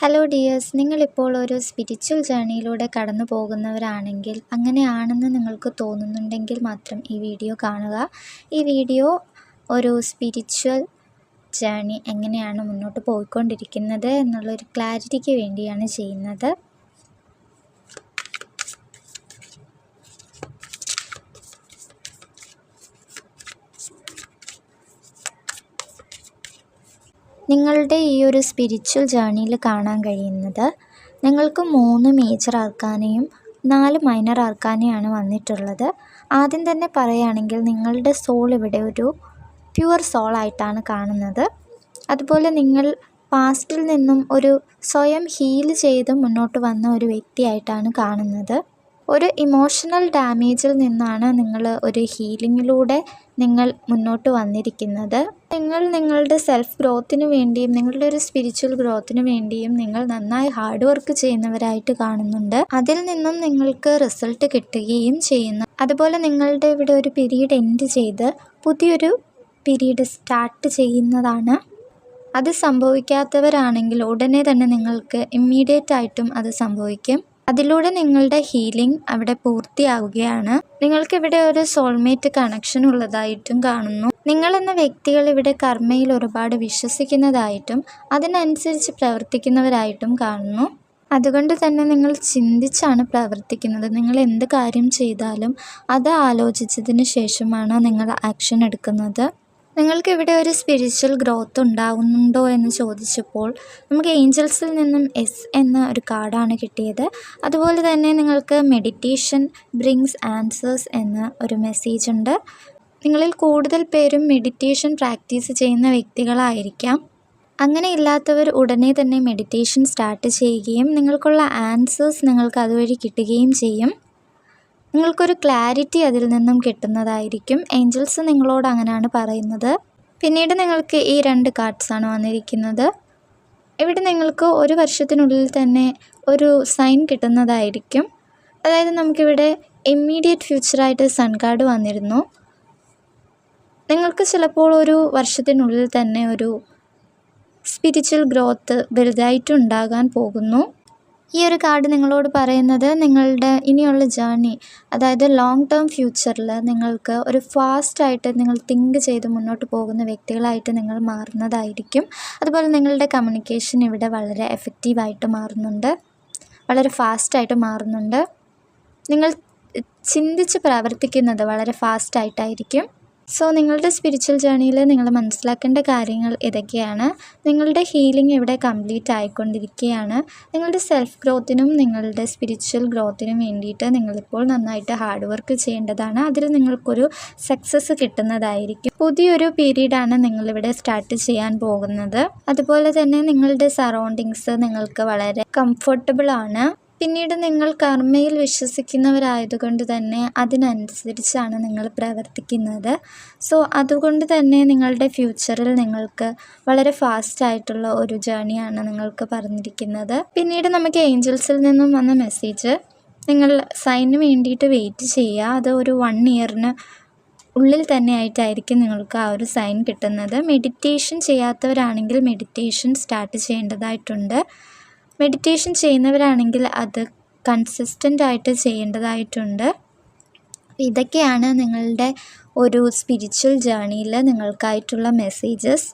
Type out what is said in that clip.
Hello dears നിങ്ങളിപ്പോൾ ഒരു spiritual ജേണിയിലൂടെ കടന്നു പോകുന്നവരാണെങ്കിൽ അങ്ങനെയാണെന്ന് നിങ്ങൾക്ക് തോന്നുന്നുണ്ടെങ്കിൽ മാത്രം ഈ വീഡിയോ കാണുക. ഈ വീഡിയോ ഒരു സ്പിരിച്വൽ ജേണി എങ്ങനെയാണ് മുന്നോട്ട് പോയിക്കൊണ്ടിരിക്കുന്നത് എന്നുള്ളൊരു ക്ലാരിറ്റിക്ക് വേണ്ടിയാണ് ചെയ്യുന്നത്. നിങ്ങളുടെ ഈ ഒരു സ്പിരിച്വൽ ജേണിയിൽ കാണാൻ കഴിയുന്നത് നിങ്ങൾക്ക് മൂന്ന് മേജർ ആർക്കാനയും നാല് മൈനർ ആർക്കാനയാണ് വന്നിട്ടുള്ളത്. ആദ്യം തന്നെ പറയുകയാണെങ്കിൽ നിങ്ങളുടെ സോൾ ഇവിടെ ഒരു പ്യുവർ സോൾ ആയിട്ടാണ് കാണുന്നത്. അതുപോലെ നിങ്ങൾ പാസ്റ്റിൽ നിന്നും ഒരു സ്വയം ഹീൽ ചെയ്ത് മുന്നോട്ട് വന്ന ഒരു വ്യക്തിയായിട്ടാണ് കാണുന്നത്. ഒരു ഇമോഷണൽ ഡാമേജിൽ നിന്നാണ് നിങ്ങൾ ഒരു ഹീലിങ്ങിലൂടെ നിങ്ങൾ മുന്നോട്ട് വന്നിരിക്കുന്നത്. നിങ്ങൾ നിങ്ങളുടെ സെൽഫ് ഗ്രോത്തിന് വേണ്ടിയും നിങ്ങളുടെ ഒരു സ്പിരിച്വൽ ഗ്രോത്തിന് വേണ്ടിയും നിങ്ങൾ നന്നായി ഹാർഡ് വർക്ക് ചെയ്യുന്നവരായിട്ട് കാണുന്നുണ്ട്. അതിൽ നിന്നും നിങ്ങൾക്ക് റിസൾട്ട് കിട്ടുകയും ചെയ്യുന്നു. അതുപോലെ നിങ്ങളുടെ ഇവിടെ ഒരു പീരീഡ് എൻഡ് ചെയ്ത് പുതിയൊരു പീരീഡ് സ്റ്റാർട്ട് ചെയ്യുന്നതാണ്. അത് സംഭവിക്കാത്തവരാണെങ്കിൽ ഉടനെ തന്നെ നിങ്ങൾക്ക് ഇമ്മീഡിയറ്റ് ആയിട്ടും അത് സംഭവിക്കും. അതിലൂടെ നിങ്ങളുടെ ഹീലിംഗ് അവിടെ പൂർത്തിയാവുകയാണ്. നിങ്ങൾക്ക് ഇവിടെ ഒരു സോൾമേറ്റ് കണക്ഷൻ ഉള്ളതായിട്ടും കാണുന്നു. നിങ്ങൾ എന്ന വ്യക്തികൾ ഇവിടെ കർമ്മയിൽ ഒരുപാട് വിശ്വസിക്കുന്നതായിട്ടും അതിനനുസരിച്ച് പ്രവർത്തിക്കുന്നവരായിട്ടും കാണുന്നു. അതുകൊണ്ട് തന്നെ നിങ്ങൾ ചിന്തിച്ചാണ് പ്രവർത്തിക്കുന്നത്. നിങ്ങൾ എന്ത് കാര്യം ചെയ്താലും അത് ആലോചിച്ചതിന് ശേഷമാണ് നിങ്ങൾ ആക്ഷൻ എടുക്കുന്നത്? നിങ്ങൾക്ക് ഇവിടെ ഒരു സ്പിരിച്വൽ ഗ്രോത്ത് ഉണ്ടാകുന്നുണ്ടോ എന്ന് ചോദിച്ചപ്പോൾ നമുക്ക് ഏഞ്ചൽസിൽ നിന്നും എസ് എന്ന ഒരു കാർഡാണ് കിട്ടിയത്. അതുപോലെ തന്നെ നിങ്ങൾക്ക് മെഡിറ്റേഷൻ ബ്രിങ്സ് ആൻസേഴ്സ് എന്ന ഒരു മെസ്സേജ് ഉണ്ട്. നിങ്ങളിൽ കൂടുതൽ പേരും മെഡിറ്റേഷൻ പ്രാക്ടീസ് ചെയ്യുന്ന വ്യക്തികളായിരിക്കാം. അങ്ങനെ ഇല്ലാത്തവർ ഉടനെ തന്നെ മെഡിറ്റേഷൻ സ്റ്റാർട്ട് ചെയ്യുകയും നിങ്ങൾക്കുള്ള ആൻസേഴ്സ് നിങ്ങൾക്ക് അതുവഴി കിട്ടുകയും ചെയ്യും. നിങ്ങൾക്കൊരു ക്ലാരിറ്റി അതിൽ നിന്നും കിട്ടുന്നതായിരിക്കും. ഏഞ്ചൽസ് നിങ്ങളോട് അങ്ങനെയാണ് പറയുന്നത്. പിന്നീട് നിങ്ങൾക്ക് ഈ രണ്ട് കാർഡ്സാണ് വന്നിരിക്കുന്നത്. ഇവിടെ നിങ്ങൾക്ക് ഒരു വർഷത്തിനുള്ളിൽ തന്നെ ഒരു സൈൻ കിട്ടുന്നതായിരിക്കും. അതായത് നമുക്കിവിടെ ഇമ്മീഡിയറ്റ് ഫ്യൂച്ചറായിട്ട് സൺ കാർഡ് വന്നിരുന്നു. നിങ്ങൾക്ക് ചിലപ്പോൾ ഒരു വർഷത്തിനുള്ളിൽ തന്നെ ഒരു സ്പിരിച്വൽ ഗ്രോത്ത് വലുതായിട്ടുണ്ടാകാൻ പോകുന്നു. ഈ ഒരു കാർഡ് നിങ്ങളോട് പറയുന്നത് നിങ്ങളുടെ ഇനിയുള്ള ജേർണി അതായത് ലോങ് ടേം ഫ്യൂച്ചറിൽ നിങ്ങൾക്ക് ഒരു ഫാസ്റ്റായിട്ട് നിങ്ങൾ തിങ്ക് ചെയ്ത് മുന്നോട്ട് പോകുന്ന വ്യക്തികളായിട്ട് നിങ്ങൾ മാറുന്നതായിരിക്കും. അതുപോലെ നിങ്ങളുടെ കമ്മ്യൂണിക്കേഷൻ ഇവിടെ വളരെ എഫക്റ്റീവായിട്ട് മാറുന്നുണ്ട്. വളരെ ഫാസ്റ്റായിട്ട് മാറുന്നുണ്ട്. നിങ്ങൾ ചിന്തിച്ച് പ്രവർത്തിക്കുന്നത് വളരെ ഫാസ്റ്റായിട്ടായിരിക്കും സോ നിങ്ങളുടെ സ്പിരിച്വൽ ജേണിയിൽ നിങ്ങൾ മനസ്സിലാക്കേണ്ട കാര്യങ്ങൾ ഇതൊക്കെയാണ് നിങ്ങളുടെ ഹീലിംഗ് ഇവിടെ കംപ്ലീറ്റ് ആയിക്കൊണ്ടിരിക്കുകയാണ്? നിങ്ങളുടെ സെൽഫ് ഗ്രോത്തിനും നിങ്ങളുടെ സ്പിരിച്വൽ ഗ്രോത്തിനും വേണ്ടിയിട്ട് നിങ്ങളിപ്പോൾ നന്നായിട്ട് ഹാർഡ് വർക്ക് ചെയ്യേണ്ടതാണ്. അതിൽ നിങ്ങൾക്കൊരു സക്സസ് കിട്ടുന്നതായിരിക്കും. പുതിയൊരു പീരീഡാണ് നിങ്ങളിവിടെ സ്റ്റാർട്ട് ചെയ്യാൻ പോകുന്നത്. അതുപോലെ തന്നെ നിങ്ങളുടെ സറൗണ്ടിങ്സ് നിങ്ങൾക്ക് വളരെ കംഫർട്ടബിൾ ആണ്. പിന്നീട് നിങ്ങൾ കർമ്മയിൽ വിശ്വസിക്കുന്നവരായതുകൊണ്ട് തന്നെ അതിനനുസരിച്ചാണ് നിങ്ങൾ പ്രവർത്തിക്കുന്നത്. സോ അതുകൊണ്ട് തന്നെ നിങ്ങളുടെ ഫ്യൂച്ചറിൽ നിങ്ങൾക്ക് വളരെ ഫാസ്റ്റ് ആയിട്ടുള്ള ഒരു ജേണിയാണ് നിങ്ങൾക്ക് പറഞ്ഞിരിക്കുന്നത്. പിന്നീട് നമുക്ക് ഏഞ്ചൽസിൽ നിന്നും വന്ന മെസ്സേജ് നിങ്ങൾ സൈനിന് വേണ്ടിയിട്ട് വെയിറ്റ് ചെയ്യുക. അത് ഒരു വൺ ഇയറിന് ഉള്ളിൽ തന്നെ ആയിട്ടായിരിക്കും നിങ്ങൾക്ക് ആ ഒരു സൈൻ കിട്ടുന്നത്. മെഡിറ്റേഷൻ ചെയ്യാത്തവരാണെങ്കിൽ മെഡിറ്റേഷൻ സ്റ്റാർട്ട് ചെയ്യേണ്ടതായിട്ടുണ്ട്. മെഡിറ്റേഷൻ ചെയ്യുന്നവരാണെങ്കിൽ അത് കൺസിസ്റ്റന്റ് ആയിട്ട് ചെയ്യേണ്ടതായിട്ടുണ്ട്. ഇതൊക്കെയാണ് നിങ്ങളുടെ ഒരു സ്പിരിച്വൽ ജേണിയിൽ നിങ്ങൾക്കായിട്ടുള്ള മെസ്സേജസ്